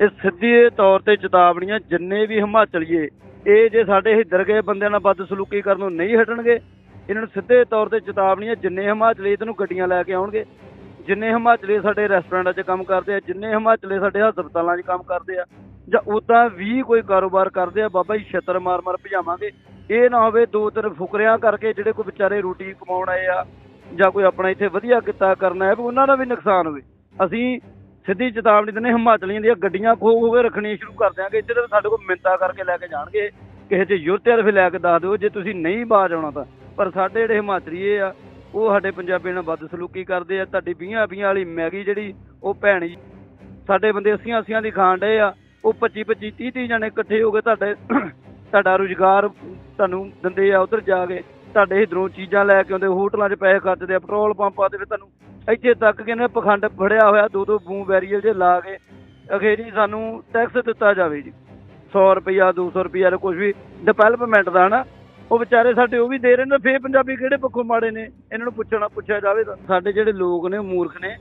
ਇਹ ਸਿੱਧੇ ਤੌਰ ਤੇ ਚੇਤਾਵਨੀਆਂ ਜਿੰਨੇ ਵੀ ਹਿਮਾਚਲੀਏ, ਇਹ ਜੇ ਸਾਡੇ ਹਿੱਦਰ ਗਏ ਬੰਦਿਆਂ ਨਾਲ ਬਦਸਲੂਕੀ ਕਰਨ ਨੂੰ ਨਹੀਂ ਹਟਣਗੇ, ਇਹਨਾਂ ਨੂੰ ਸਿੱਧੇ ਤੌਰ ਤੇ ਚੇਤਾਵਨੀਆਂ ਜਿੰਨੇ ਹਿਮਾਚਲੀ ਇਹਨੂੰ ਗੱਡੀਆਂ ਲੈ ਕੇ ਆਉਣਗੇ, ਜਿੰਨੇ ਹਿਮਾਚਲੀ ਸਾਡੇ ਰੈਸਟੋਰੈਂਟਾਂ 'ਚ ਕੰਮ ਕਰਦੇ ਆ, ਜਿੰਨੇ ਹਿਮਾਚਲੀ ਸਾਡੇ ਹਸਪਤਾਲਾਂ 'ਚ ਕੰਮ ਕਰਦੇ ਆ, ਜਾਂ ਉਦਾਂ ਵੀ ਕੋਈ ਕਾਰੋਬਾਰ ਕਰਦੇ ਆ, ਬਾਬਾ ਜੀ ਛੱਤਰ ਮਾਰ ਮਾਰ ਭਜਾਵਾਂਗੇ, ਇਹ ਨਾ ਹੋਵੇ ਦੋ ਤਿੰਨ ਫੁਕਰਿਆਂ ਕਰਕੇ ਜਿਹੜੇ ਕੋਈ ਵਿਚਾਰੇ ਰੋਟੀ ਕਮਾਉਣ ਆਏ ਆ, ਜਾਂ ਕੋਈ ਆਪਣਾ ਇੱਥੇ ਵਧੀਆ ਕਿੱਤਾ ਕਰਨਾ ਹੈ, ਵੀ ਉਹਨਾਂ ਦਾ ਵੀ ਨੁਕਸਾਨ ਹੋਵੇ। ਅਸੀਂ ਸਿੱਧੀ ਚੇਤਾਵਨੀ ਦਿੰਦੇ ਹਿਮਾਚਲੀਆਂ ਦੀਆਂ ਗੱਡੀਆਂ ਖੋ ਖੋ ਕੇ ਰੱਖਣੀਆਂ ਸ਼ੁਰੂ ਕਰ ਦਿਆਂਗੇ। ਇੱਥੇ ਤਾਂ ਸਾਡੇ ਕੋਲ ਮਿੰਤਾ ਕਰਕੇ ਲੈ ਕੇ ਜਾਣਗੇ। ਕਿਸੇ 'ਚ ਯੁਰਤਿਆ ਫਿਰ ਲੈ ਕੇ ਦੱਸ ਦਿਓ। ਜੇ ਤੁਸੀਂ ਨਹੀਂ ਬਾਜ ਆਉਣਾ ਤਾਂ। ਪਰ ਸਾਡੇ ਜਿਹੜੇ ਹਿਮਾਚਲੀਏ ਆ, ਉਹ ਸਾਡੇ ਪੰਜਾਬੀਆਂ ਨਾਲ ਵੱਧ ਸਲੂਕੀ ਕਰਦੇ ਆ। ਤੁਹਾਡੀ 20 20 ਵਾਲੀ ਮੈਗੀ ਜਿਹੜੀ, ਉਹ ਭੈਣ ਸਾਡੇ ਬੰਦੇ 80 80 ਦੀ ਖਾਣ ਡਏ ਆ। ਉਹ 25 25 30 30 ਜਣੇ ਇਕੱਠੇ ਹੋ ਕੇ ਤੁਹਾਡੇ ਤੁਹਾਡਾ ਰੁਜ਼ਗਾਰ ਤੁਹਾਨੂੰ ਦਿੰਦੇ ਆ। ਉਧਰ ਜਾ ਕੇ ਤੁਹਾਡੇ ਇਧਰੋਂ ਚੀਜ਼ਾਂ ਲੈ ਕੇ ਆਉਂਦੇ, ਹੋਟਲਾਂ 'ਚ ਪੈਸੇ ਖਰਚਦੇ ਆ, ਪੈਟਰੋਲ ਪੰਪਾਂ ਤੇ ਫਿਰ ਤੁਹਾਨੂੰ ਇੱਥੇ ਤੱਕ ਕਿ ਇਹਨੇ ਪਖੰਡ ਫੜਿਆ ਹੋਇਆ ਦੋ ਦੋ ਬੂੰ ਬੈਰੀਅਰ ਜੇ ਲਾ ਕੇ ਅਖੇਰੀ ਸਾਨੂੰ ਟੈਕਸ ਦਿੱਤਾ ਜਾਵੇ ਜੀ। 100 ਰੁਪਈਆ 200 ਰੁਪਈਆ ਕੁਝ ਵੀ ਡਿਵੈਲਪਮੈਂਟ ਦਾ ਨਾ ਉਹ ਵਿਚਾਰੇ ਸਾਡੇ ਉਹ ਵੀ ਦੇ ਰਹੇ ਨੇ, ਫੇਰ ਪੰਜਾਬੀ ਕਿਹੜੇ ਪੱਖੋਂ ਮਾੜੇ ਨੇ? ਇਹਨਾਂ ਨੂੰ ਪੁੱਛਣਾ, ਪੁੱਛਿਆ ਜਾਵੇ ਸਾਡੇ ਜਿਹੜੇ ਲੋਕ ਨੇ, ਮੂਰਖ ਨੇ,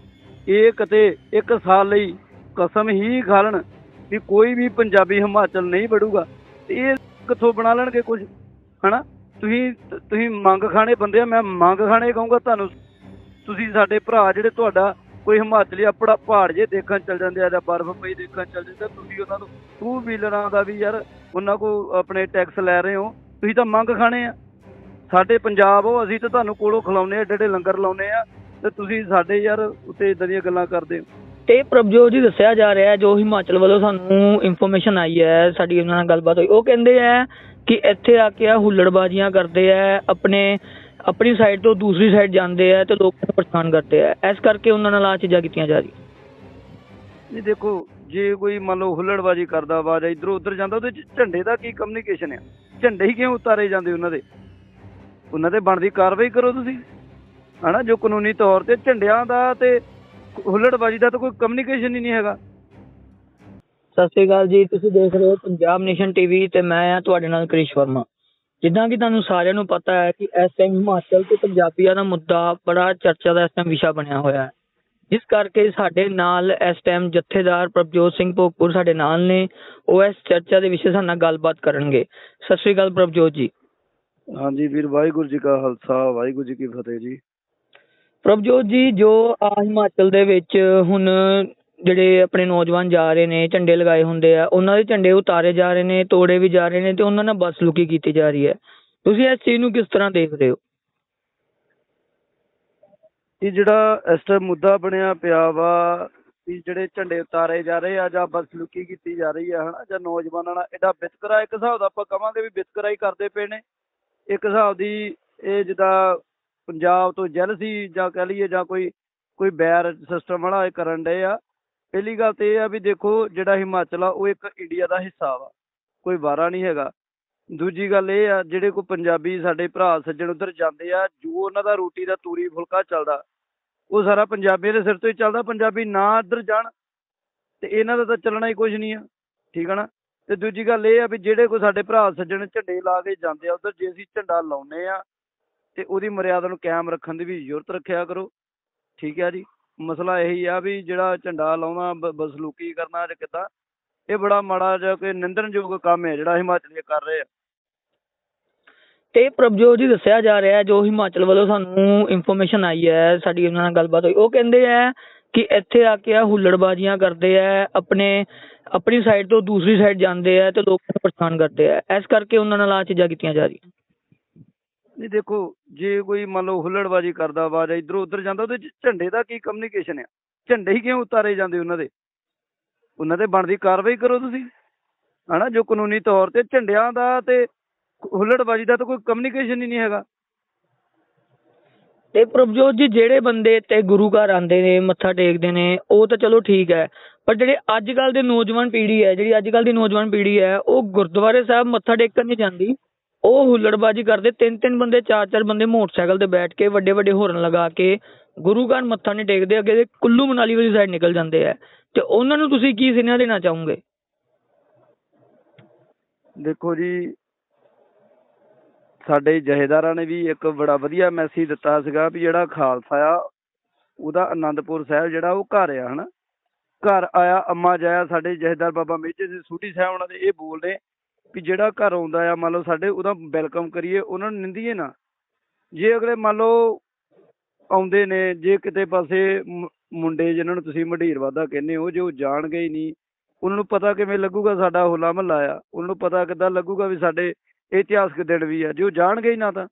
ਇਹ ਕਦੇ ਇੱਕ ਸਾਲ ਲਈ ਕਸਮ ਹੀ ਖਾਲਣ ਵੀ ਕੋਈ ਵੀ ਪੰਜਾਬੀ ਹਿਮਾਚਲ ਨਹੀਂ ਵੜੂਗਾ। ਤੇ ਇਹ ਕਿੱਥੋਂ ਬਣਾ ਲੈਣਗੇ ਕੁਝ ਹਨਾ? ਤੁਸੀਂ ਤੁਸੀਂ ਮੰਗ ਖਾਣੇ ਬੰਦੇ ਆ, ਮੈਂ ਮੰਗ ਖਾਣੇ ਕਹੂੰਗਾ, ਤੁਹਾਨੂੰ ਤੁਸੀਂ ਸਾਡੇ ਭਰਾ ਜਿਹੜੇ ਤੁਹਾਡਾ ਕੋਈ ਹਿਮਾਚਲੀ ਆਪਣਾ ਪਹਾੜ ਜੇ ਦੇਖਣ ਚੱਲ ਜਾਂਦੇ ਆ ਜਾਂ ਬਰਫ਼ ਪਈ ਦੇਖਣ ਚੱਲ ਜਾਂਦੇ ਤੁਸੀਂ ਉਹਨਾਂ ਨੂੰ ਟੂ ਵੀਲਰਾਂ ਦਾ ਵੀ ਯਾਰ ਉਹਨਾਂ ਕੋ ਆਪਣੇ ਟੈਕਸ ਲੈ ਰਹੇ ਹੋ, ਤੁਸੀਂ ਤਾਂ ਮੰਗ ਖਾਣੇ ਆ। ਸਾਡੇ ਪੰਜਾਬ ਉਹ ਅਸੀਂ ਤਾਂ ਤੁਹਾਨੂੰ ਕੋਲੋਂ ਖਿਲਾਉਨੇ ਆ ਏਡੇ ਲੰਗਰ ਲਾਉਨੇ ਆ ਤੇ ਤੁਸੀਂ ਸਾਡੇ ਯਾਰ ਉੱਤੇ ਇਦਾਂ ਦੀਆਂ ਗੱਲਾਂ ਕਰਦੇ ਹੋ। ਤੇ ਪ੍ਰਭਜੋਤ ਜੀ ਦੱਸਿਆ ਜਾ ਰਿਹਾ ਜੋ ਹਿਮਾਚਲ ਵੱਲੋਂ ਸਾਨੂੰ ਇਨਫੋਰਮੇਸ਼ਨ ਆਈ ਹੈ, ਸਾਡੀ ਉਹਨਾਂ ਨਾਲ ਗੱਲਬਾਤ ਹੋਈ। ਉਹ ਕਹਿੰਦੇ ਆ ਕਿ ਇੱਥੇ ਆ ਕੇ ਆ ਹੁੱਲੜਬਾਜ਼ੀਆਂ ਕਰਦੇ ਆ, ਆਪਣੇ ਆਪਣੀ ਸਾਈਡ ਤੋਂ ਦੂਸਰੀ ਸਾਈਡ ਜਾਂਦੇ ਆ ਤੇ ਲੋਕਾਂ ਨੂੰ ਪਰੇਸ਼ਾਨ ਕਰਦੇ ਆ। ਇਸ ਕਰਕੇ ਉਹਨਾਂ ਨਾਲ ਆ ਚੀਜ਼ਾਂ ਕੀਤੀਆਂ ਜਾ ਰਹੀਆਂ। ਜੀ ਦੇਖੋ ਜੇ ਕੋਈ ਮੰਨ ਲਓ ਹੁੱਲੜਬਾਜੀ ਕਰਦਾ ਵਾ ਜਾਂ ਇਧਰੋਂ ਉਧਰ ਜਾਂਦਾ ਉਹਦੇ ਚ ਝੰਡੇ ਦਾ ਕੀ ਕਮਿਊਨੀਕੇਸ਼ਨ ਆ? ਝੰਡੇ ਹੀ ਕਿਉਂ ਉਤਾਰੇ ਜਾਂਦੇ ਉਹਨਾਂ ਦੇ? ਉਹਨਾਂ ਤੇ ਬਣਦੀ ਕਾਰਵਾਈ ਕਰੋ ਤੁਸੀਂ। ਹਨਾ ਜੋ ਕਾਨੂੰਨੀ ਤੌਰ ਤੇ ਝੰਡਿਆਂ ਦਾ ਤੇ ਹੁੱਲੜਬਾਜੀ ਦਾ ਤਾਂ ਕੋਈ ਕਮਿਊਨੀਕੇਸ਼ਨ ਹੀ ਨਹੀਂ ਹੈਗਾ। ਸਤਿ ਸ਼੍ਰੀ ਅਕਾਲ ਜੀ ਤੁਸੀਂ ਦੇਖ ਰਹੇ ਹੋ ਪੰਜਾਬ ਨੇਸ਼ਨ ਟੀਵੀ ਤੇ ਮੈਂ ਆ ਤੁਹਾਡੇ ਨਾਲ ਕ੍ਰਿਸ਼ ਵਰਮਾ। ਜਿੱਦਾਂ ਕਿ ਤੁਹਾਨੂੰ ਸਾਰਿਆਂ ਨੂੰ ਪਤਾ ਹੈ ਕਿ ਇਸ ਟਾਈਮ ਹਿਮਾਚਲ ਤੇ ਪੰਜਾਬੀਆਂ ਦਾ ਮੁੱਦਾ ਬੜਾ ਚਰਚਾ ਦਾ ਇਸ ਟਾਈਮ ਵਿਸ਼ਾ ਬਣਿਆ ਹੋਇਆ ਹੈ। ਜਿਸ ਕਰਕੇ ਸਾਡੇ ਨਾਲ ਇਸ ਟਾਈਮ ਜਥੇਦਾਰ ਪ੍ਰਭਜੋਤ ਸਿੰਘ ਭੋਗਪੁਰ ਸਾਡੇ ਨਾਲ ਨੇ ਉਹ ਇਸ ਚਰਚਾ ਦੇ ਵਿਸ਼ੇ ਸਾਡੇ ਨਾਲ ਗੱਲਬਾਤ ਕਰਨਗੇ। ਸਤਿ ਸ਼੍ਰੀ ਅਕਾਲ ਪ੍ਰਭਜੋਤ ਜੀ। ਹਾਂਜੀ ਵੀਰ ਵਾਹਿਗੁਰੂ ਜੀ ਕਾ ਖਾਲਸਾ ਵਾਹਿਗੁਰੂ ਜੀ ਕੀ ਫਤਿਹ ਜੀ। ਪ੍ਰਭਜੋਤ ਜੀ ਜੋ ਆ ਹਿਮਾਚਲ ਦੇ ਵਿੱਚ ਹੁਣ ਜਿਹੜੇ ਆਪਣੇ ਨੌਜਵਾਨ ਜਾ ਰਹੇ ਨੇ, ਝੰਡੇ ਲਗਾਏ ਹੁੰਦੇ ਆ, ਉਹਨਾਂ ਦੇ ਝੰਡੇ ਉਤਾਰੇ ਜਾ ਰਹੇ ਨੇ, ਤੋੜੇ ਵੀ ਜਾ ਰਹੇ ਨੇ ਤੇ ਉਹਨਾਂ ਨਾਲ ਬਦਸਲੂਕੀ ਕੀਤੀ ਜਾ ਰਹੀ ਹੈ। ਤੁਸੀਂ ਇਸ ਚੀਜ਼ ਨੂੰ ਕਿਸ ਤਰ੍ਹਾਂ ਦੇਖਦੇ ਹੋ? ਇਹ ਜਿਹੜਾ ਇਸ ਟਾਈਮ ਮੁੱਦਾ ਬਣਿਆ ਪਿਆ ਵਾ ਵੀ ਜਿਹੜੇ ਝੰਡੇ ਉਤਾਰੇ ਜਾ ਰਹੇ ਆ ਜਾਂ ਬਦਸਲੂਕੀ ਕੀਤੀ ਜਾ ਰਹੀ ਆ, ਹਨਾ, ਜਾਂ ਨੌਜਵਾਨਾਂ ਨਾਲ ਇਹਦਾ ਵਿਤਕਰਾ ਇੱਕ ਹਿਸਾਬ ਦਾ ਆਪਾਂ ਕਵਾਂਗੇ ਵੀ ਵਿਤਕਰਾ ਹੀ ਕਰਦੇ ਪਏ ਨੇ। ਇੱਕ ਹਿਸਾਬ ਦੀ ਇਹ ਜਿੱਦਾਂ ਪੰਜਾਬ ਤੋਂ ਜੈਲਸੀ ਜਾਂ ਕਹਿ ਲਈਏ ਜਾਂ ਕੋਈ ਕੋਈ ਬੈਰ ਸਿਸਟਮ ਵਾਲਾ ਇਹ ਕਰਨ ਡਏ ਆ। ਪਹਿਲੀ ਗੱਲ ਤੇ ਇਹ ਆ ਵੀ ਦੇਖੋ ਜਿਹੜਾ ਹਿਮਾਚਲ ਆ, ਉਹ ਇੱਕ ਇੰਡੀਆ ਦਾ ਹਿੱਸਾ ਵਾ, ਕੋਈ ਵਾਰਾ ਨਹੀਂ ਹੈਗਾ। ਦੂਜੀ ਗੱਲ ਇਹ ਆ, ਜਿਹੜੇ ਕੋਈ ਪੰਜਾਬੀ ਸਾਡੇ ਭਰਾ ਸੱਜਣ ਉਧਰ ਜਾਂਦੇ ਆ, ਜੋ ਉਹਨਾਂ ਦਾ ਰੋਟੀ ਦਾ ਤੂਰੀ ਫੁਲਕਾ ਚੱਲਦਾ, ਉਹ ਸਾਰਾ ਪੰਜਾਬੀਆਂ ਦੇ ਸਿਰ ਤੋਂ ਹੀ ਚੱਲਦਾ, ਪੰਜਾਬੀ ਨਾ ਇੱਧਰ ਜਾਣ ਤੇ ਇਹਨਾਂ ਦਾ ਤਾਂ ਚੱਲਣਾ ਹੀ ਕੁਝ ਨਹੀਂ ਆ, ਠੀਕ ਆ ਨਾ? ਤੇ ਦੂਜੀ ਗੱਲ ਇਹ ਆ ਵੀ ਜਿਹੜੇ ਕੋਈ ਸਾਡੇ ਭਰਾ ਸੱਜਣ ਝੰਡੇ ਲਾ ਕੇ ਜਾਂਦੇ ਆ ਉਧਰ, ਜੇ ਅਸੀਂ ਝੰਡਾ ਲਾਉਨੇ ਆ ਤੇ ਉਹਦੀ ਮਰਿਆਦਾ ਨੂੰ ਕਾਇਮ ਰੱਖਣ ਦੀ ਵੀ ਜ਼ਰੂਰਤ ਰੱਖਿਆ ਕਰੋ, ਠੀਕ ਆ ਜੀ? ਮਸਲਾ ਇਹੀ ਆ ਵੀ ਜਿਹੜਾ ਝੰਡਾ ਲਾਉਣਾ ਬਸਲੂਕੀ ਕਰਨਾ ਜਾਂ ਕਿੱਦਾਂ, ਇਹ ਬੜਾ ਮਾੜਾ ਜਿਹਾ ਕੋਈ ਨਿੰਦਣਯੋਗ ਕੰਮ ਹੈ ਜਿਹੜਾ ਹਿਮਾਚਲੀ ਕਰ ਰਹੇ ਆ। ਤੇ ਪ੍ਰਭਜੋਤ ਜੀ ਦੱਸਿਆ ਜਾ ਰਿਹਾ ਜੋ ਹਿਮਾਚਲ ਵੱਲੋਂ ਸਾਨੂੰ ਇਨਫੋਰਮੇਸ਼ਨ ਆਈ ਹੈ, ਸਾਡੀ ਉਹਨਾਂ ਨਾਲ ਗੱਲਬਾਤ ਹੋਈ, ਉਹ ਕਹਿੰਦੇ ਆ ਕਿ ਇੱਥੇ ਆ ਕੇ ਆ ਹੁੱਲੜਬਾਜ਼ੀਆਂ ਕਰਦੇ ਆ, ਆਪਣੇ, ਆਪਣੀ ਸਾਈਡ ਤੋਂ ਦੂਸਰੀ ਸਾਈਡ ਜਾਂਦੇ ਆ ਤੇ ਲੋਕਾਂ ਨੂੰ ਪਰੇਸ਼ਾਨ ਕਰਦੇ ਆ। ਇਸ ਕਰਕੇ ਉਹਨਾਂ ਨਾਲ ਆ ਚੀਜ਼ਾਂ ਕੀਤੀਆਂ ਜਾ ਰਹੀਆਂ। ਨਹੀਂ, ਦੇਖੋ, ਜੇ ਕੋਈ ਮੰਨ ਲਓ ਹੁੱਲੜਬਾਜੀ ਕਰਦਾ ਵਾ ਜਾਂ ਇਧਰੋਂ ਉਧਰ ਜਾਂਦਾ, ਉਹਦੇ ਝੰਡੇ ਦਾ ਕੀ ਕਮਿਊਨੀਕੇਸ਼ਨ ਆ? ਝੰਡੇ ਹੀ ਕਿਉਂ ਉਤਾਰੇ ਜਾਂਦੇ ਉਹਨਾਂ ਦੇ? ਉਹਨਾਂ ਤੇ ਬਣਦੀ ਕਾਰਵਾਈ ਕਰੋ ਤੁਸੀਂ। ਹਨਾ, ਜੋ ਕਾਨੂੰਨੀ ਤੌਰ ਤੇ ਝੰਡਿਆਂ ਦਾ ਤੇ ਹੁੱਲੜਬਾਜੀ ਦਾ ਤਾਂ ਕੋਈ ਕਮਿਊਨੀਕੇਸ਼ਨ ਹੀ ਨਹੀਂ ਹੈਗਾ। ਤੇ ਪ੍ਰਭਜੋਤ ਜੀ, ਜਿਹੜੇ ਬੰਦੇ ਤੇ ਗੁਰੂ ਘਰ ਆਉਂਦੇ ਨੇ, ਮੱਥਾ ਟੇਕਦੇ ਨੇ, ਉਹ ਤਾਂ ਚਲੋ ਠੀਕ ਹੈ। ਪਰ ਜਿਹੜੇ ਅੱਜ ਕੱਲ ਦੇ ਨੌਜਵਾਨ ਪੀੜ੍ਹੀ ਹੈ, ਜਿਹੜੀ ਅੱਜ ਕੱਲ ਦੀ ਨੌਜਵਾਨ ਪੀੜ੍ਹੀ ਹੈ, ਉਹ ਗੁਰਦੁਆਰੇ ਸਾਹਿਬ ਮੱਥਾ ਟੇਕਣ ਨਹੀਂ ਜਾਂਦੀ। ਉਹ ਹੁੱਲੜਬਾਜੀ ਕਰਦੇ, ਤਿੰਨ ਤਿੰਨ ਬੰਦੇ, ਚਾਰ ਚਾਰ ਬੰਦੇ ਮੋਟਰਸਾਈਕਲ ਤੇ ਬੈਠ ਕੇ, ਵੱਡੇ ਵੱਡੇ ਹੋਰਨ ਲਗਾ ਕੇ, ਗੁਰੂ ਘਰ ਮੱਥਾ ਨਹੀਂ ਟੇਕਦੇ, ਅੱਗੇ ਕੁੱਲੂ ਮਨਾਲੀ ਵਾਲੀ ਸਾਈਡ ਨਿਕਲ ਜਾਂਦੇ ਆ। ਤੇ ਉਹਨਾਂ ਨੂੰ ਤੁਸੀਂ ਕੀ ਸੁਨੇਹਾ ਦੇਣਾ ਚਾਹੋਗੇ? ਦੇਖੋ ਜੀ, ਸਾਡੇ ਜਹੇਦਾਰਾਂ ਨੇ ਵੀ ਇੱਕ ਬੜਾ ਵਧੀਆ ਮੈਸੇਜ ਦਿੱਤਾ ਸੀਗਾ ਵੀ ਜਿਹੜਾ ਖਾਲਸਾ ਆ, ਉਹਦਾ ਆਨੰਦਪੁਰ ਸਾਹਿਬ ਜਿਹੜਾ ਉਹ ਘਰ ਆ, ਹਨਾ? ਘਰ ਆਇਆ, ਅੰਮਾ ਜਾਇਆ, ਸਾਡੇ ਜਹੇਦਾਰ ਬਾਬਾ ਮੇਜਰ ਸਿੰਘ ਸੂਟੀ ਸਾਹਿਬ ਉਹਨਾਂ ਦੇ ਇਹ ਬੋਲਦੇ ਵੀ ਜਿਹੜਾ ਘਰ ਆਉਂਦਾ ਆ, ਮੰਨ ਲਓ ਸਾਡੇ ਉਹਦਾ ਵੈਲਕਮ ਕਰੀਏ, ਉਹਨਾਂ ਨੂੰ ਨਿੰਦੀਏ ਨਾ। ਜੇ ਅਗਲੇ ਮੰਨ ਲਓ ਆਉਂਦੇ ਨੇ, ਜੇ ਕਿਤੇ ਪਾਸੇ ਮੁੰਡੇ ਜਿਨ੍ਹਾਂ ਨੂੰ ਤੁਸੀਂ ਮਢੀਰ ਵਾਦਾ ਕਹਿੰਦੇ ਹੋ, ਜੇ ਉਹ ਜਾਣਗੇ ਹੀ ਨਹੀਂ, ਉਹਨਾਂ ਨੂੰ ਪਤਾ ਕਿਵੇਂ ਲੱਗੂਗਾ ਸਾਡਾ ਹੋਲਾ ਮਹੱਲਾ ਆ? ਉਹਨਾਂ ਨੂੰ ਪਤਾ ਕਿੱਦਾਂ ਲੱਗੂਗਾ ਵੀ ਸਾਡੇ ਇਤਿਹਾਸਕ ਦਿਨ ਵੀ ਆ? ਜੇ ਉਹ ਜਾਣਗੇ ਹੀ ਨਾ ਤਾਂ,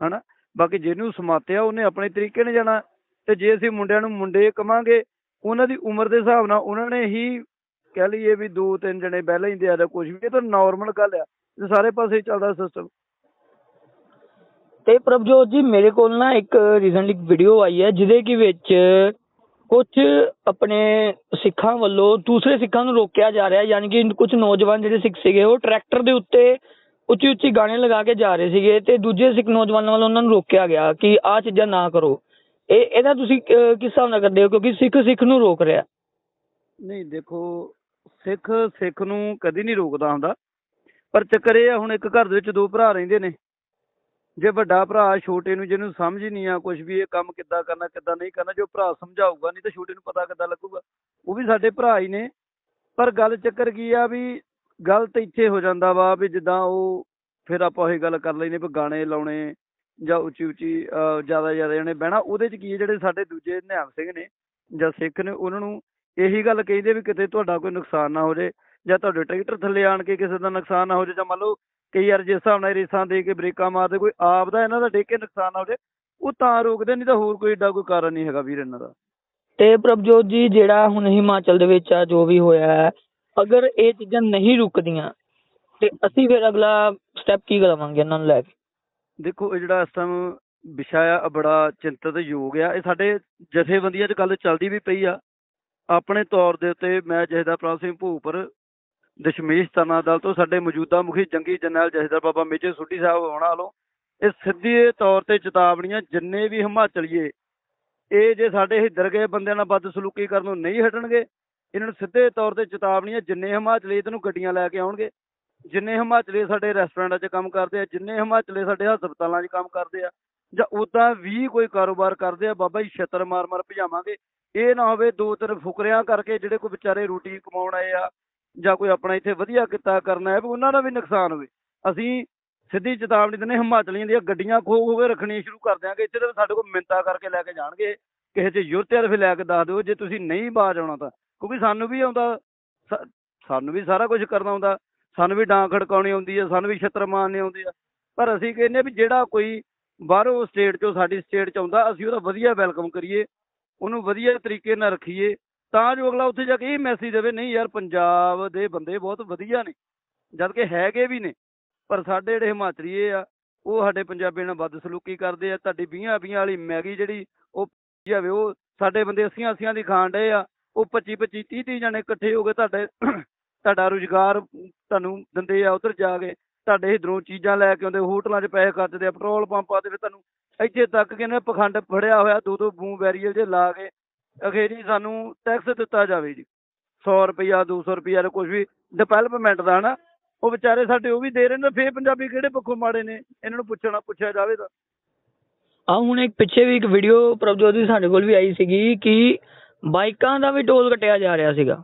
ਹਨਾ? ਬਾਕੀ ਜਿਹਨੂੰ ਸਮਾਤਿਆ, ਉਹਨੇ ਆਪਣੇ ਤਰੀਕੇ ਨਾਲ ਜਾਣਾ। ਤੇ ਜੇ ਅਸੀਂ ਮੁੰਡਿਆਂ ਨੂੰ ਮੁੰਡੇ ਕਵਾਂਗੇ, ਉਹਨਾਂ ਦੀ ਉਮਰ ਦੇ ਹਿਸਾਬ ਨਾਲ ਉਹਨਾਂ ਨੇ ਹੀ ਕਹਿ ਲਈਏ ਵੀ ਦੋ ਤਿੰਨ ਜਣੇ ਪਹਿਲਾਂ ਹੀ ਦਿਆ ਦਾ ਕੁਝ ਵੀ ਇਹ ਤਾਂ ਨਾਰਮਲ ਗੱਲ ਆ ਇਹ ਸਾਰੇ ਪਾਸੇ ਹੀ ਚੱਲਦਾ ਸਿਸਟਮ ਤੇ ਪ੍ਰਭਜੋਤ ਜੀ ਮੇਰੇ ਕੋਲ ਨਾ ਇੱਕ ਰੀਸੈਂਟਲੀ ਵੀਡੀਓ ਆਈ ਹੈ ਜਿਹਦੇ ਕੀ ਵਿੱਚ ਕੁਝ ਆਪਣੇ ਸਿੱਖਾਂ ਵੱਲੋਂ ਦੂਸਰੇ ਸਿੱਖਾਂ ਨੂੰ ਰੋਕਿਆ ਜਾ ਰਿਹਾ ਯਾਨੀ ਕਿ ਕੁਝ ਨੌਜਵਾਨ ਜਿਹੜੇ ਸਿੱਖ ਸੀਗੇ ਉਹ ਟਰੈਕਟਰ ਦੇ ਉੱਤੇ ਉੱਚੀ ਉੱਚੀ ਗਾਣੇ ਲਗਾ ਕੇ ਜਾ ਰਹੇ ਸੀਗੇ ਤੇ ਦੂਜੇ ਸਿੱਖ ਨੌਜਵਾਨਾਂ ਵੱਲੋਂ ਉਹਨਾਂ ਨੂੰ ਰੋਕਿਆ ਗਿਆ ਕਿ ਆਹ ਚੀਜ਼ਾਂ ਨਾ ਕਰੋ। ਇਹ ਇਹਦਾ ਤੁਸੀਂ ਕਿਸ ਹਿਸਾਬ ਨਾਲ ਕਰਦੇ ਹੋ? ਕਿਉਂਕਿ ਸਿੱਖ ਸਿੱਖ ਨੂੰ ਰੋਕ ਰਿਹਾ। ਨਹੀਂ ਦੇਖੋ ਸਿੱਖ ਸਿੱਖ ਨੂੰ ਕਦੀ ਨਹੀਂ ਰੋਕਦਾ ਹੁੰਦਾ। ਪਰ ਚੱਕਰ ਇਹ ਆ, ਹੁਣ ਇੱਕ ਘਰ ਦੇ ਵਿੱਚ ਦੋ ਭਰਾ ਰਹਿੰਦੇ ਨੇ। ਜੇ ਵੱਡਾ ਭਰਾ ਛੋਟੇ ਨੂੰ, ਜਿਹਨੂੰ ਸਮਝ ਨਹੀਂ ਆ ਕੁਝ ਵੀ, ਇਹ ਕੰਮ ਕਿੱਦਾਂ ਕਰਨਾ, ਕਿੱਦਾਂ ਨਹੀਂ ਕਰਨਾ, ਜੋ ਭਰਾ ਸਮਝਾਊਗਾ ਨਹੀਂ, ਤਾਂ ਛੋਟੇ ਨੂੰ ਪਤਾ ਕਿੱਦਾਂ ਲੱਗੂਗਾ। ਉਹ ਵੀ ਸਾਡੇ ਭਰਾ ਹੀ ਨੇ। ਪਰ ਗੱਲ ਚੱਕਰ ਕੀ ਆ ਵੀ ਗੱਲ ਤਾਂ ਇੱਥੇ ਹੋ ਜਾਂਦਾ ਵਾ ਵੀ ਜਿੱਦਾਂ ਉਹ ਫਿਰ ਆਪਾਂ ਉਹੀ ਗੱਲ ਕਰ ਲੈਨੇ ਵੀ ਗਾਣੇ ਲਾਉਣੇ ਜਾਂ ਉੱਚੀ ਉੱਚੀ ਜ਼ਿਆਦਾ ਜ਼ਿਆਦਾ ਜਣੇ ਬਹਿਣਾ। ਉਹਦੇ ਚ ਕੀ ਹੈ ਜਿਹੜੇ ਸਾਡੇ ਦੂਜੇ ਨਿਹੰਗ ਸਿੰਘ ਨੇ ਜਾਂ ਸਿੱਖ ਨੇ, ਉਹਨਾਂ ਨੂੰ ਇਹੀ ਗੱਲ ਕਹਿੰਦੇ ਵੀ ਕਿਤੇ ਤੁਹਾਡਾ ਕੋਈ ਨੁਕਸਾਨ ਨਾ ਹੋ ਜਾਏ ਜਾਂ ਤੁਹਾਡੇ ਟਰੈਕਟਰ ਥੱਲੇ ਆਣ ਕੇ ਕਿਸੇ ਦਾ ਨੁਕਸਾਨ ਨਾ ਹੋ ਜਾਏ ਜਾਂ ਮੰਨ ਲਓ ਕਈ ਵਾਰ ਜਿਸ ਹਿਸਾਬ ਨਾਲ ਰੇਸਾਂ ਦੇ ਕੇ ਬ੍ਰੇਕਾਂ ਮਾਰਦੇ ਕੋਈ ਆਪ ਦਾ ਇਹਨਾਂ ਦਾ ਡਿੱਗ ਕੇ ਨੁਕਸਾਨ ਨਾ ਹੋ ਜਾਏ ਉਹ ਤਾਂ ਰੋਕਦੇ ਨਹੀਂ ਤਾਂ ਹੋਰ ਕੋਈ ਏਡਾ ਕੋਈ ਕਾਰਨ ਨਹੀਂ ਹੈਗਾ ਵੀਰ ਇਹਨਾਂ ਦਾ। ਤੇ ਪ੍ਰਭਜੋਤ ਜੀ ਜਿਹੜਾ ਹੁਣ ਹਿਮਾਚਲ ਦੇ ਵਿੱਚ ਆ ਜੋ ਵੀ ਹੋਇਆ ਹੈ ਅਗਰ ਇਹ ਚੀਜ਼ਾਂ ਨਹੀਂ ਰੁਕਦੀਆਂ ਤੇ ਅਸੀਂ ਫਿਰ ਅਗਲਾ ਸਟੈਪ ਕੀ ਕਰਾਂਗੇ ਇਹਨਾਂ ਨੂੰ ਲੈ ਕੇ? ਦੇਖੋ ਇਹ ਜਿਹੜਾ ਇਸ ਟਾਈਮ ਵਿਸ਼ਾ ਆ ਬੜਾ ਚਿੰਤਤ ਯੋਗ ਆ। ਇਹ ਸਾਡੇ ਜਥੇਬੰਦੀਆਂ 'ਚ ਗੱਲ ਚੱਲਦੀ ਵੀ ਪਈ ਆ। ਆਪਣੇ ਤੌਰ ਦੇ ਉੱਤੇ ਮੈਂ ਜਹੇਦਾਰ ਪ੍ਰਾਪ ਸਿੰਘ ਭੂਪਰ ਦਸ਼ਮੇਸ਼ ਤਨਾ ਦਲ ਤੋਂ ਸਾਡੇ ਮੌਜੂਦਾ ਮੁਖੀ ਜੰਗੀ ਜਨਰਲ ਜਹੇਦਾਰ ਬਾਬਾ ਮੇਜਰ ਸੁੱਡੀ ਸਾਹਿਬ ਹੋਣਾ ਵੱਲੋਂ ਇਹ ਸਿੱਧੇ ਤੌਰ ਤੇ ਚੇਤਾਵਨੀਆਂ ਜਿੰਨੇ ਵੀ ਹਿਮਾਚਲੀਏ ਇਹ ਜੇ ਸਾਡੇ ਹਿੱਦਰ ਗਏ ਬੰਦਿਆਂ ਨਾਲ ਬਦਸਲੂਕੀ ਕਰਨ ਨੂੰ ਨਹੀਂ ਹਟਣਗੇ, ਇਹਨਾਂ ਨੂੰ ਸਿੱਧੇ ਤੌਰ ਤੇ ਚੇਤਾਵਨੀਆਂ ਜਿੰਨੇ ਹਿਮਾਚਲੀ ਇਹਨੂੰ ਗੱਡੀਆਂ ਲੈ ਕੇ ਆਉਣਗੇ, ਜਿੰਨੇ ਹਿਮਾਚਲੀ ਸਾਡੇ ਰੈਸਟੋਰੈਂਟਾਂ 'ਚ ਕੰਮ ਕਰਦੇ ਆ, ਜਿੰਨੇ ਹਿਮਾਚਲੀ ਸਾਡੇ ਹਸਪਤਾਲਾਂ 'ਚ ਕੰਮ ਕਰਦੇ ਆ, ਜਾਂ ਉਦਾਂ ਵੀ ਕੋਈ ਕਾਰੋਬਾਰ ਕਰਦੇ ਆ, ਬਾਬਾ ਜੀ ਛੱਤਰ ਮਾਰ ਮਾਰ ਭਜਾਵਾਂਗੇ ਇਹ ਨਾ ਹੋਵੇ ਦੋ ਤਿੰਨ ਫੁਕਰਿਆਂ ਕਰਕੇ ਜਿਹੜੇ ਕੋਈ ਵਿਚਾਰੇ ਰੋਟੀ ਕਮਾਉਣ ਆਏ ਆ ਜਾਂ ਕੋਈ ਆਪਣਾ ਇੱਥੇ ਵਧੀਆ ਕਿੱਤਾ ਕਰਨਾ ਹੈ ਵੀ ਉਹਨਾਂ ਦਾ ਵੀ ਨੁਕਸਾਨ ਹੋਵੇ। ਅਸੀਂ ਸਿੱਧੀ ਚੇਤਾਵਨੀ ਦਿੰਦੇ ਹਿਮਾਚਲੀਆਂ ਦੀਆਂ ਗੱਡੀਆਂ ਖੋ ਖੋ ਕੇ ਰੱਖਣੀਆਂ ਸ਼ੁਰੂ ਕਰ ਦਿਆਂਗੇ, ਇੱਥੇ ਤਾਂ ਸਾਡੇ ਕੋਲ ਮਿੰਤਾ ਕਰਕੇ ਲੈ ਕੇ ਜਾਣਗੇ। ਕਿਸੇ 'ਚ ਯੁਰਤਿਆਰ ਫਿਰ ਲੈ ਕੇ ਦੱਸ ਦਿਓ, ਜੇ ਤੁਸੀਂ ਨਹੀਂ ਬਾਜ ਆਉਣਾ ਤਾਂ। ਕਿਉਂਕਿ ਸਾਨੂੰ ਵੀ ਆਉਂਦਾ ਸਾਨੂੰ ਵੀ ਸਾਰਾ ਕੁਝ ਕਰਨਾ ਆਉਂਦਾ। ਸਾਨੂੰ ਵੀ ਡਾਂ ਖੜਕਾਉਣੀ ਆਉਂਦੀ ਹੈ ਸਾਨੂੰ ਵੀ ਛੱਤਰ ਮਾਰਨੇ ਆਉਂਦੇ ਆ। ਪਰ ਅਸੀਂ ਕਹਿੰਦੇ ਆ ਵੀ ਜਿਹੜਾ ਕੋਈ ਬਾਹਰੋਂ ਸਟੇਟ ਚੋਂ ਸਾਡੀ ਸਟੇਟ ਚ ਆਉਂਦਾ, ਅਸੀਂ ਉਹਦਾ ਵਧੀਆ ਵੈਲਕਮ ਕਰੀਏ। ਉਹਨੂੰ ਵਧੀਆ ਤਰੀਕੇ ਨਾਲ ਰੱਖੀਏ, ਤਾਂ ਜੋ ਅਗਲਾ ਉੱਥੇ ਜਾ ਕੇ ਇਹ ਮੈਸੇਜ ਦੇਵੇ, ਨਹੀਂ ਯਾਰ, ਪੰਜਾਬ ਦੇ ਬੰਦੇ ਬਹੁਤ ਵਧੀਆ ਨੇ ਜਦ ਕਿ ਹੈਗੇ ਵੀ ਨੇ, ਪਰ ਸਾਡੇ ਜਿਹੜੇ ਹਿਮਾਚਲੀਏ ਆ, ਉਹ ਸਾਡੇ ਪੰਜਾਬੀਆਂ ਨਾਲ ਬਦਸਲੂਕੀ ਕਰਦੇ ਆ, ਤੁਹਾਡੀ 20 20 ਵਾਲੀ ਮੈਗੀ ਜਿਹੜੀ ਉਹ ਜਾਵੇ, ਉਹ ਸਾਡੇ ਬੰਦੇ 80 80 ਦੀ ਖਾਣ ਡਏ ਆ, ਉਹ 25 25 30 30 ਜਣੇ ਇਕੱਠੇ ਹੋ ਕੇ ਤੁਹਾਡੇ, ਤੁਹਾਡਾ ਰੁਜ਼ਗਾਰ ਤੁਹਾਨੂੰ ਦਿੰਦੇ ਆ, ਉਧਰ ਜਾ ਕੇ, ਤੁਹਾਡੇ ਇਧਰੋਂ ਚੀਜ਼ਾਂ ਲੈ ਕੇ ਆਉਂਦੇ, ਹੋਟਲਾਂ 'ਚ ਪੈਸੇ ਖਰਚਦੇ ਆ, ਪੈਟਰੋਲ ਪੰਪਾਂ ਤੇ ਵੀ ਤੁਹਾਨੂੰ ਇੱਥੇ ਤੱਕ ਕਿ ਇਹਨੇ ਪਖੰਡ ਫੜਿਆ ਹੋਇਆ ਦੋ ਦੋ ਬੂਮ ਬੈਰੀਅਲ ਜੇ ਲਾ ਕੇ ਅਖੇਰੀ ਸਾਨੂੰ ਟੈਕਸ ਦਿੱਤਾ ਜਾਵੇ ਜੀ। 100 ਰੁਪਈਆ 200 ਰੁਪਈਆ ਕੁਝ ਵੀ ਡਿਵੈਲਪਮੈਂਟ ਦਾ ਨਾ ਉਹ ਵਿਚਾਰੇ ਸਾਡੇ ਉਹ ਵੀ ਦੇ ਰਹੇ ਨੇ, ਫੇਰ ਪੰਜਾਬੀ ਕਿਹੜੇ ਪੱਖੋਂ ਮਾੜੇ ਨੇ? ਇਹਨਾਂ ਨੂੰ ਪੁੱਛਣਾ, ਪੁੱਛਿਆ ਜਾਵੇ ਤਾਂ। ਆ ਹੁਣ ਇੱਕ ਪਿੱਛੇ ਵੀ ਇੱਕ ਵੀਡੀਓ ਪ੍ਰਭਜੋਤ ਦੀ ਸਾਡੇ ਕੋਲ ਵੀ ਆਈ ਸੀਗੀ ਕਿ ਬਾਈਕਾਂ ਦਾ ਵੀ ਟੋਲ ਕੱਟਿਆ ਜਾ ਰਿਹਾ ਸੀਗਾ।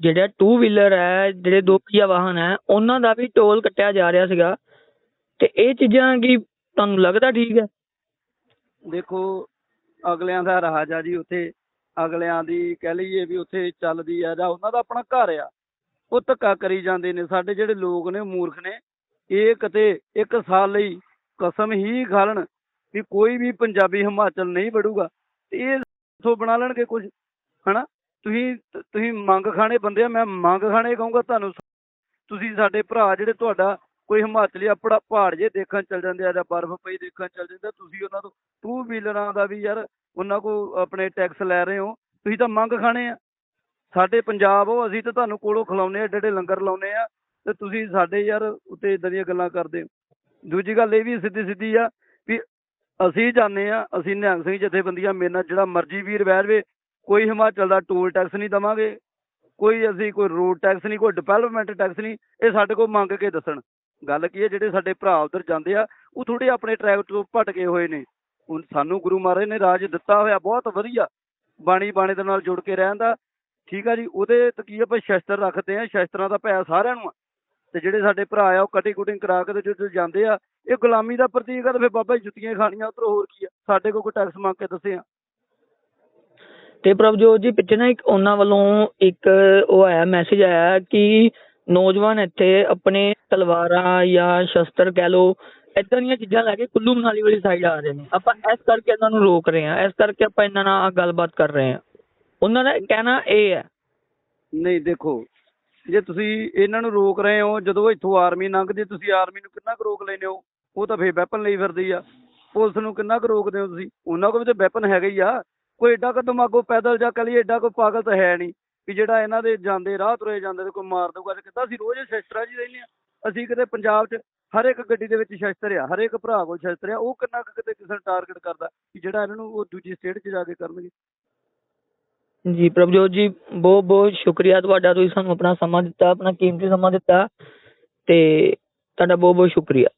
ਜਿਹੜਾ ਟੂ ਵੀਲਰ ਹੈ, ਜਿਹੜੇ ਦੋ ਪਹੀਆ ਵਾਹਨ ਹੈ, ਉਹਨਾਂ ਦਾ ਵੀ ਟੋਲ ਕੱਟਿਆ ਜਾ ਰਿਹਾ ਸੀਗਾ। ਤੇ ਇਹ ਚੀਜ਼ਾਂ ਕੀ ਤੁਹਾਨੂੰ ਲੱਗਦਾ ਠੀਕ ਹੈ? ਦੇਖੋ, ਅਗਲਿਆਂ ਦਾ ਰਾਜ ਆ ਜੀ ਉੱਥੇ। ਅਗਲਿਆਂ ਦੀ ਕਹਿ ਲਈਏ ਵੀ ਉੱਥੇ ਚੱਲਦੀ ਆ ਜਾਂ ਉਹਨਾਂ ਦਾ ਆਪਣਾ ਘਰ ਆ, ਉਹ ਧੱਕਾ ਕਰੀ ਜਾਂਦੇ ਨੇ। ਸਾਡੇ ਜਿਹੜੇ ਲੋਕ ਨੇ, ਮੂਰਖ ਨੇ, ਇਹ ਕਿਤੇ ਇੱਕ ਸਾਲ ਲਈ ਕਸਮ ਹੀ ਖਾਲਣ ਵੀ ਕੋਈ ਵੀ ਪੰਜਾਬੀ ਹਿਮਾਚਲ ਨਹੀਂ ਵੜੂਗਾ। ਤੇ ਇਹ ਤੋਂ ਬਣਾ ਲੈਣਗੇ ਕੁਝ, ਹਨਾ? ਤੁਸੀਂ ਤੁਸੀਂ ਮੰਗ ਖਾਣੇ ਬੰਦੇ ਆ, ਮੈਂ ਮੰਗ ਖਾਣੇ ਕਹੂੰਗਾ ਤੁਹਾਨੂੰ। ਤੁਸੀਂ ਸਾਡੇ ਭਰਾ ਜਿਹੜੇ ਤੁਹਾਡਾ ਕੋਈ ਹਿਮਾਚਲੀ ਆਪਣਾ ਪਹਾੜ ਜੇ ਦੇਖਣ ਚੱਲ ਜਾਂਦੇ ਆ ਜਾਂ ਬਰਫ਼ ਪਈ ਦੇਖਣ ਚੱਲ ਜਾਂਦੇ ਤੁਸੀਂ ਉਹਨਾਂ ਤੋਂ ਟੂ ਵੀਲਰਾਂ ਦਾ ਵੀ ਯਾਰ ਉਹਨਾਂ ਕੋ ਆਪਣੇ ਟੈਕਸ ਲੈ ਰਹੇ ਹੋ, ਤੁਸੀਂ ਤਾਂ ਮੰਗ ਖਾਣੇ ਆ। ਸਾਡੇ ਪੰਜਾਬ ਉਹ ਅਸੀਂ ਤਾਂ ਤੁਹਾਨੂੰ ਕੋਲੋਂ ਖਿਲਾਉਂਦੇ ਆ ਏਡੇ ਲੰਗਰ ਲਾਉਂਦੇ ਆ ਤੇ ਤੁਸੀਂ ਸਾਡੇ ਯਾਰ ਉੱਤੇ ਇਦਾਂ ਦੀਆਂ ਗੱਲਾਂ ਕਰਦੇ ਹੋ। ਦੂਜੀ ਗੱਲ ਇਹ ਵੀ ਸਿੱਧੀ ਸਿੱਧੀ ਆ ਵੀ ਅਸੀਂ ਜਾਂਦੇ ਆ, ਅਸੀਂ ਨਿਹੰਗ ਸਿੰਘ ਜਥੇਬੰਦੀਆਂ ਮੇਰੇ ਨਾਲ, ਜਿਹੜਾ ਮਰਜ਼ੀ ਵੀਰ ਬਹਿ ਰਵੇ ਕੋਈ ਹਿਮਾਚਲ ਦਾ ਟੋਲ ਟੈਕਸ ਨਹੀਂ ਦਵਾਂਗੇ, ਕੋਈ ਅਸੀਂ ਕੋਈ ਰੋਡ ਟੈਕਸ ਨਹੀਂ, ਕੋਈ ਡਿਵੈਲਪਮੈਂਟ ਟੈਕਸ ਨਹੀਂ, ਇਹ ਸਾਡੇ ਕੋਲ ਮੰਗ ਕੇ ਦੱਸਣ। ਗੱਲ ਕੀ ਹੈ, ਜਿਹੜੇ ਸਾਡੇ ਭਰਾ ਉਧਰ ਜਾਂਦੇ ਆ, ਉਹ ਥੋੜੇ ਆਪਣੇ ਟਰੈਕ ਤੋਂ ਭਟਕੇ ਹੋਏ ਨੇ। ਹੁਣ ਸਾਨੂੰ ਗੁਰੂ ਮਹਾਰਾਜ ਨੇ ਰਾਜ ਦਿੱਤਾ ਹੋਇਆ, ਬਹੁਤ ਵਧੀਆ ਬਾਣੀ ਬਾਣੇ ਦੇ ਨਾਲ ਜੁੜ ਕੇ ਰਹਿਣ ਦਾ। ਠੀਕ ਆ ਜੀ, ਉਹਦੇ ਤੇ ਆਪਾਂ ਸ਼ਸਤਰ ਰੱਖਦੇ ਆ, ਸ਼ਸਤਰਾਂ ਦਾ ਭੈ ਸਾਰਿਆਂ ਨੂੰ ਤੇ ਜਿਹੜੇ ਸਾਡੇ ਭਰਾ ਆ, ਉਹ ਕਟਿੰਗ ਕੁਟਿੰਗ ਕਰਾ ਕੇ ਤੇ ਜਦੋਂ ਜਾਂਦੇ ਆ, ਇਹ ਗੁਲਾਮੀ ਦਾ ਪ੍ਰਤੀਕ ਆ ਤੇ ਫਿਰ ਬਾਬਾ ਜੀ ਜੁੱਤੀਆਂ ਖਾਣੀਆਂ ਉਧਰੋਂ ਹੋਰ ਕੀ ਆ, ਸਾਡੇ ਕੋਲ ਕੋਈ ਟੈਕਸ ਮੰਗ ਕੇ ਦੱਸੇ ਆ। ਤੇ ਪ੍ਰਭਜੋਤ ਜੀ, ਪਿੱਛੇ ਨਾ ਇੱਕ ਉਹਨਾਂ ਵੱਲੋਂ ਇੱਕ ਉਹ ਆਇਆ ਮੈਸੇਜ ਆਇਆ ਕਿ ਨੌਜਵਾਨ ਇੱਥੇ ਆਪਣੇ ਤਲਵਾਰਾਂ ਜਾਂ ਸ਼ਸਤਰ ਕਹਿ ਲਓ ਏਦਾਂ ਦੀਆਂ ਚੀਜ਼ਾਂ ਲੈ ਕੇ ਕੁੱਲੂ ਮਨਾਲੀ ਵਾਲੀ ਸਾਈਡ ਆ ਰਹੇ ਨੇ। ਆਪਾਂ ਇਸ ਕਰਕੇ ਇਹਨਾਂ ਨੂੰ ਰੋਕ ਰਹੇ ਹਾਂ, ਇਸ ਕਰਕੇ ਆਪਾਂ ਇਹਨਾਂ ਨਾਲ ਗੱਲਬਾਤ ਕਰ ਰਹੇ ਹਾਂ। ਉਹਨਾਂ ਦਾ ਕਹਿਣਾ ਇਹ ਹੈ। ਨਹੀਂ, ਦੇਖੋ, ਜੇ ਤੁਸੀਂ ਇਹਨਾਂ ਨੂੰ ਰੋਕ ਰਹੇ ਹੋ, ਜਦੋਂ ਇੱਥੋਂ ਆਰਮੀ ਲੰਘਦੀ, ਤੁਸੀਂ ਆਰਮੀ ਨੂੰ ਕਿੰਨਾ ਕੁ ਰੋਕ ਲੈਨੇ ਹੋ? ਉਹ ਤਾਂ ਫੇਰ ਵੈਪਨ ਲਈ ਫਿਰਦੀ ਆ। ਪੁਲਿਸ ਨੂੰ ਕਿੰਨਾ ਕੁ ਰੋਕਦੇ ਹੋ ਤੁਸੀਂ? ਉਹਨਾਂ ਕੋਲ ਵੀ ਤਾਂ ਵੈਪਨ ਹੈਗਾ ਹੀ ਆ। ਕੋਈ ਏਡਾ ਕੁ ਦਿਮਾਗੋ ਪੈਦਲ ਜਾਂ ਕਲੀ ਏਡਾ ਕੋਈ ਪਾਗਲ ਤਾਂ ਹੈ ਨਹੀਂ। ਕਿ ਜਿਹੜਾ ਇਹਨਾਂ ਦੇ ਜਾਂਦੇ, ਰਾਹ ਤੁਰੇ ਜਾਂਦੇ ਤੇ ਕੋਈ ਮਾਰ ਦਊਗਾ ਤੇ ਕਿੱਦਾਂ ਅਸੀਂ ਰੋਜ਼ ਸ਼ਸਤਰਾਂ 'ਚ ਹੀ ਰਹਿੰਦੇ ਆ ਅਸੀਂ ਕਿਤੇ ਪੰਜਾਬ 'ਚ ਹਰ ਇੱਕ ਗੱਡੀ ਦੇ ਵਿੱਚ ਸ਼ਸਤਰ ਆ, ਹਰ ਇੱਕ ਭਰਾ ਕੋਲ ਸ਼ਸਤਰ ਆ, ਉਹ ਕਿੰਨਾ ਕੁ ਕਿਤੇ ਕਿਸੇ ਨੂੰ ਟਾਰਗੇਟ ਕਰਦਾ ਕਿ ਜਿਹੜਾ ਇਹਨਾਂ ਨੂੰ ਉਹ ਦੂਜੀ ਸਟੇਟ 'ਚ ਜਾ ਕੇ ਕਰਨਗੇ। ਜੀ ਪ੍ਰਭਜੋਤ ਜੀ, ਬਹੁਤ ਬਹੁਤ ਸ਼ੁਕਰੀਆ ਤੁਹਾਡਾ, ਤੁਸੀਂ ਸਾਨੂੰ ਆਪਣਾ ਸਮਾਂ ਦਿੱਤਾ, ਆਪਣਾ ਕੀਮਤੀ ਸਮਾਂ ਦਿੱਤਾ ਤੇ ਤੁਹਾਡਾ ਬਹੁਤ ਬਹੁਤ ਸ਼ੁਕਰੀਆ।